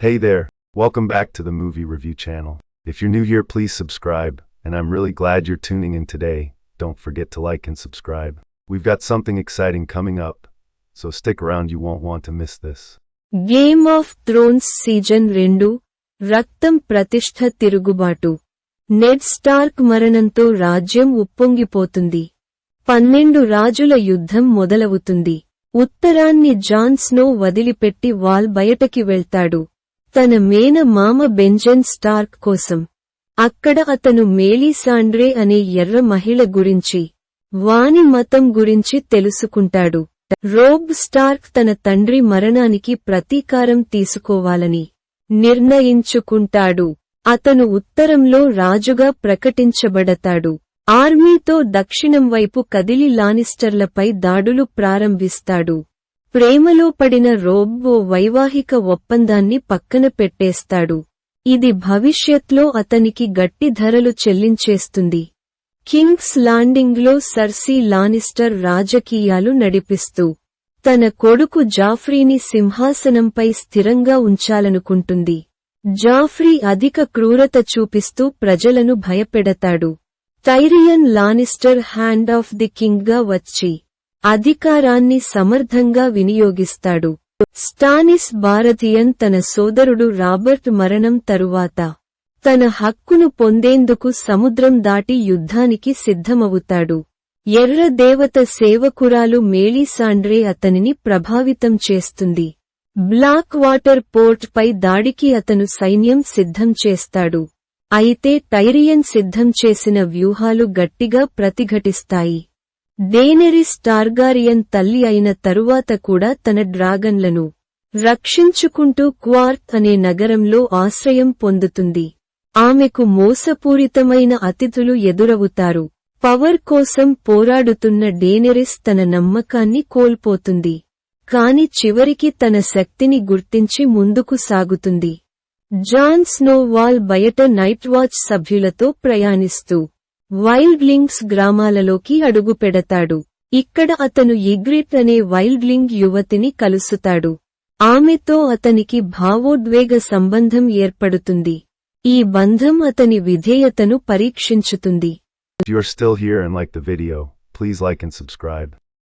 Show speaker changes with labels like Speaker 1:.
Speaker 1: Hey there, welcome back to the Movie Review channel. If you're new here, please subscribe, and I'm really glad you're tuning in today. Don't forget to like and subscribe. We've got something exciting coming up, so stick around, you won't want to miss this.
Speaker 2: Game of thrones season రెండు రక్తం ప్రతిష్ఠ తిరుగుబాటు నెడ్ Stark మరణంతో రాజ్యం ఉప్పొంగిపోతుంది పన్నెండు రాజుల యుద్ధం మొదలవుతుంది ఉత్తరాన్ని జాన్ స్నో వదిలిపెట్టి వాల్ బయటకి వెళ్తాడు తన మేన మామ బెంజన్ స్టార్క్ కోసం. అక్కడ అతను మేలీసాండ్రే అనే ఎర్ర మహిళ గురించి వాని మతం గురించి తెలుసుకుంటాడు. రోబ్ స్టార్క్ తన తండ్రి మరణానికి ప్రతీకారం తీసుకోవాలని నిర్ణయించుకుంటాడు. అతను ఉత్తరంలో రాజుగా ప్రకటించబడతాడు. ఆర్మీతో దక్షిణం వైపు కదిలి లానిస్టర్లపై దాడులు ప్రారంభిస్తాడు. ప్రేమలో పడిన రోబ్ ఓ వైవాహిక ఒప్పందాన్ని పక్కన పెట్టేస్తాడు. ఇది భవిష్యత్లో అతనికి గట్టి ధరలు చెల్లించేస్తుంది. కింగ్స్ లాండింగ్లో సర్సీ లానిస్టర్ రాజకీయాలు నడిపిస్తూ తన కొడుకు జాఫ్రీని సింహాసనంపై స్థిరంగా ఉంచాలనుకుంటుంది. జాఫ్రీ అధిక క్రూరత చూపిస్తూ ప్రజలను భయపెడతాడు. Tyrion Lannister hand of the కింగ్గా వచ్చి అధికారాన్ని సమర్థంగా వినియోగిస్తాడు. స్టానిస్ భారతీయన్ తన సోదరుడు రాబర్ట్ మరణం తరువాత తన హక్కును పొందేందుకు సముద్రం దాటి యుద్ధానికి సిద్ధమవుతాడు. ఎర్ర దేవత సేవకురాలు మేలీసాండ్రే అతనిని ప్రభావితం చేస్తుంది. బ్లాక్ వాటర్ పోర్ట్ పై దాడికి అతను సైన్యం సిద్ధం చేస్తాడు. అయితే టైరియన్ సిద్ధం చేసిన వ్యూహాలు గట్టిగా ప్రతిఘటిస్తాయి. డేనెరిస్ టార్గారియన్ తల్లి అయిన తరువాత కూడా తన డ్రాగన్లను రక్షించుకుంటూ క్వార్త్ అనే నగరంలో ఆశ్రయం పొందుతుంది. ఆమెకు మోసపూరితమైన అతిథులు ఎదురవుతారు. పవర్ కోసం పోరాడుతున్న డేనెరిస్ తన నమ్మకాన్ని కోల్పోతుంది. కాని చివరికి తన శక్తిని గుర్తించి ముందుకు సాగుతుంది. జాన్ స్నోవాల్ బయట నైట్ వాచ్ సభ్యులతో ప్రయాణిస్తూ వైల్డ్లింగ్స్ గ్రామాలలోకి అడుగుపెడతాడు ఇక్కడ అతను ఇగ్రిట్ అనే వైల్డ్లింగ్ యువతిని కలుసుతాడు. ఆమెతో అతనికి భావోద్వేగ సంబంధం ఏర్పడుతుంది. ఈ బంధం అతని విధేయతను పరీక్షించుతుంది.
Speaker 1: If still here and like the video, please like and subscribe.